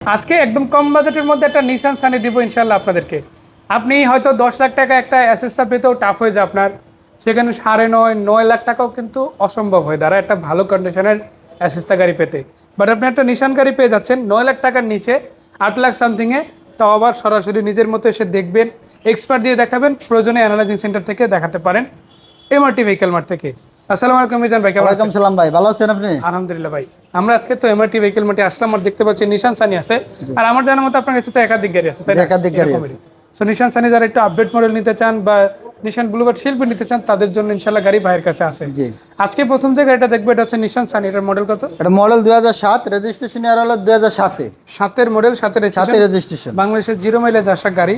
আজকে একদম কম বাজেটের মধ্যে একটা নিসান সানি দিব ইনশাল্লাহ আপনাদেরকে। আপনি হয়তো দশ লাখ টাকা একটা অ্যাসেসটা পেতেও টাফ হয়ে যায় আপনার। সেখানে সাড়ে নয় নয় লাখ টাকাও কিন্তু অসম্ভব হয়ে দাঁড়ায় একটা ভালো কন্ডিশনের অ্যাসেসটা গাড়ি পেতে। বাট আপনি একটা নিশান গাড়ি পেয়ে যাচ্ছেন, নয় লাখ টাকার নিচে, আট লাখ সামথিংয়ে তাও আবার সরাসরি নিজের মতো এসে দেখবেন এক্সপার্ট দিয়ে দেখাবেন, প্রয়োজনে অ্যানালাইজিং সেন্টার থেকে দেখাতে পারেন এমআরটি ভেহিকেল মার্ট থেকে। আসসালামু আলাইকুম মিজান ভাই ওয়ালাইকুম সালাম ভাই ভালো আছেন আপনি? আলহামদুলিল্লাহ ভাই আমরা আজকে তো এমআরটি ভেহিকেল আসলাম আর দেখতে পাচ্ছি নিশান সানি আছে। আর আমার জানার মতো আপনার কাছে তো একাধিক গাড়ি আছে তাই একাধিক গাড়ি আছে। সো নিশান সানি যারা একটু আপডেট মডেল নিতে চান বা নিশান ব্লুবার্ড শিল্পী নিতে চান তাদের জন্য ইনশাল্লাহ গাড়ি ভাইয়ের কাছে আছে। আজকে প্রথম যে গাড়িটা দেখব এটা হচ্ছে নিশান সানি এটার মডেল কত? এটা মডেল দুই হাজার সাত রেজিস্ট্রেশন হলো দুই হাজার সাতে সাতের মডেল সাতের সাতে registration। রেজিস্ট্রেশন বাংলাদেশের জিরো মাইলেজ আসা গাড়ি।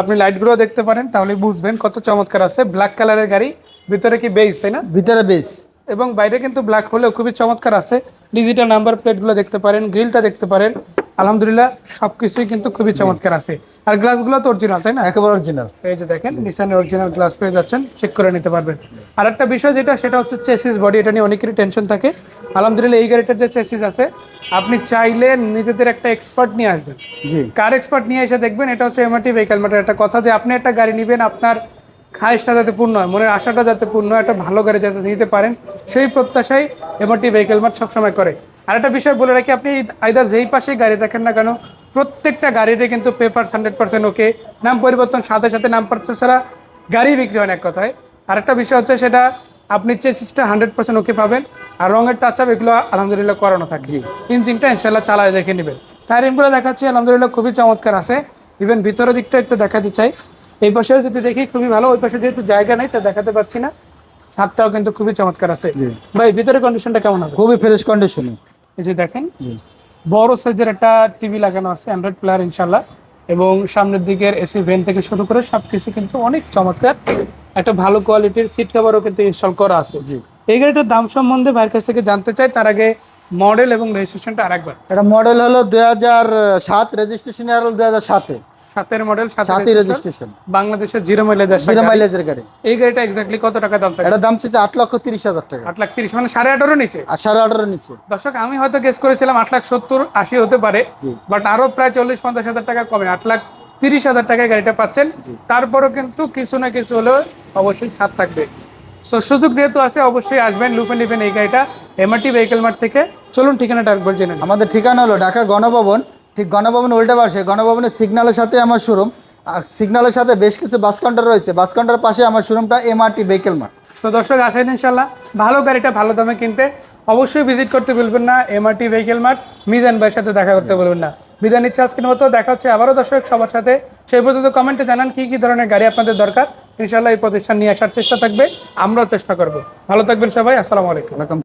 আপনি লাইটগুলো দেখতে পারেন তাহলে বুঝবেন কত চমৎকার আছে। ব্ল্যাক কালারের গাড়ি ভিতরে কি বেস তাই না? ভিতরে বেস এবং বাইরে কিন্তু ব্ল্যাক হলেও খুবই চমৎকার আছে। ডিজিটাল নাম্বার প্লেটগুলো দেখতে পারেন গ্রিলটা দেখতে পারেন। আলহামদুলিল্লাহ সবকিছুই কিন্তু খুবই চমৎকার আছে। আর গ্লাসগুলো তো অরিজিনাল তাই না? একেবারে অরিজিনাল এই যে দেখেন নিসানের অরিজিনাল গ্লাস পেয়ে যাচ্ছেন চেক করে নিতে পারবেন। আর একটা বিষয় যেটা সেটা হচ্ছে চেসিস বডি এটা নিয়ে অনেকেরই টেনশন থাকে। আলহামদুলিল্লাহ এই গাড়িটার যে চেসিস আছে আপনি চাইলে নিজেদের একটা এক্সপার্ট নিয়ে আসবেন। জি। কার এক্সপার্ট নিয়ে এসে দেখবেন এটা হচ্ছে এমআরটি ভেহিকেল মার্টের একটা কথা যে আপনি একটা গাড়ি নেবেন আপনার খায়েশটা যাতে পূর্ণ হয় মনের আশাটা যাতে পূর্ণ হয় একটা ভালো গাড়ি যাতে নিতে পারেন সেই প্রত্যাশাই এমআরটি ভেহিকেল মার্ট সবসময় করে। আর একটা বিষয় বলে রাখি আপনি আইদার যেই পাশে গাড়ি দেখেন না কেন প্রত্যেকটা গাড়িতে কিন্তু পেপার হান্ড্রেড পার্সেন্ট ওকে নাম পরিবর্তন সাথে সাথে নাম পরিবর্তন ছাড়া গাড়ি বিক্রি হয় না এক কথায়। আর একটা বিষয় হচ্ছে সেটা আপনি চেসিসটা হান্ড্রেড পার্সেন্ট ওকে পাবেন আর রঙের টাচ আপ এগুলো আলহামদুলিল্লাহ করানো থাকে ইঞ্জিনটা ইনশাল্লাহ চালায় দেখে নেবেন। টায়ারিংগুলো দেখাচ্ছি আলহামদুলিল্লাহ খুবই চমৎকার আছে। ইভেন ভিতরের দিকটা একটু দেখাতে চাই। এই পাশেও যদি দেখি খুবই ভালো। ওই পাশে যেহেতু জায়গা নেই তা দেখাতে পারছি না। ছাদটাও কিন্তু খুবই চমৎকার আছে। ভাই ভিতরের কন্ডিশনটা কেমন হবে? খুবই ফ্রেশ কন্ডিশন এই যে দেখেন বড় সাইজের একটা টিভি লাগানো আছে অ্যান্ড্রয়েড প্লেয়ার ইনশাল্লাহ এবং সামনের দিকের এসি ভেন থেকে শুরু করে সবকিছু কিন্তু অনেক চমৎকার। একটা ভালো কোয়ালিটির সিট কভারও কিন্তু ইনস্টল করা আছে। জি। এই গাড়িটার দাম সম্বন্ধে ভাইয়ের কাছ থেকে জানতে চাই তার আগে মডেল এবং রেজিস্ট্রেশনটা আরেকবার। এটা মডেল হলো দুই হাজার সাত রেজিস্ট্রেশন দুই হাজার সাতে। সাতের মডেল সাতই রেজিস্ট্রেশন বাংলাদেশের জিরো মাইলেজ জিরো মাইলেজের গাড়ি। এই গাড়িটা এক্স্যাক্টলি কত টাকা দাম থাকে এটা দাম চাইছে আট লক্ষ তিরিশ হাজার টাকা। আট লাখ তিরিশ মানে সাড়ে আঠারো নিচে। আর সাড়ে আঠারো নিচে। দর্শক আমি হয়তো গেস করেছিলাম আট লাখ সত্তর আশি হতে পারে বাট আরও প্রায় চল্লিশ পঞ্চাশ হাজার টাকা কমে। আট লাখ তিরিশ হাজার টাকায় গাড়িটা পাচ্ছেন। তারপরও কিন্তু কিছু না কিছু হলেও অবশ্যই ছাড় থাকবে। সো সুযোগ যেহেতু আছে অবশ্যই আসবেন লুপে নেবেন এই গাড়িটা এমআরটি ভেহিকেল মার্ট থেকে। চলুন ঠিকানাটা একবার জেনে আমাদের ঠিকানা হলো ঢাকা গণভবন ঠিক গণভবন উল্টে পাশে গণভবনের সিগন্যালের সাথে আমার শোরুম। আর সিগন্যালের সাথে বেশ কিছু বাস কাউন্টার রয়েছে। বাস কাউন্টারের পাশে আমার শোরুমটা এমআরটি ভেহিকেল মার্ট। সো দর্শক আসেন ইনশাল্লাহ ভালো গাড়িটা ভালো দামে কিনতে। অবশ্যই ভিজিট করতে ভুলবেন না এমআরটি ভেহিকেল মার্ট। মিজান ভাইয়ের সাথে দেখা করতে বলবেন না। বিধান ইচ্ছা আজকের মতো দেখা হচ্ছে আবারও দর্শক সবার সাথে। সেই পর্যন্ত কমেন্টে জানান কি কি ধরনের গাড়ি আপনাদের দরকার। ইনশাল্লাহ এই প্রতিষ্ঠান নিয়ে আসার চেষ্টা থাকবে আমরাও চেষ্টা করব। ভালো থাকবেন সবাই আসসালামু আলাইকুম।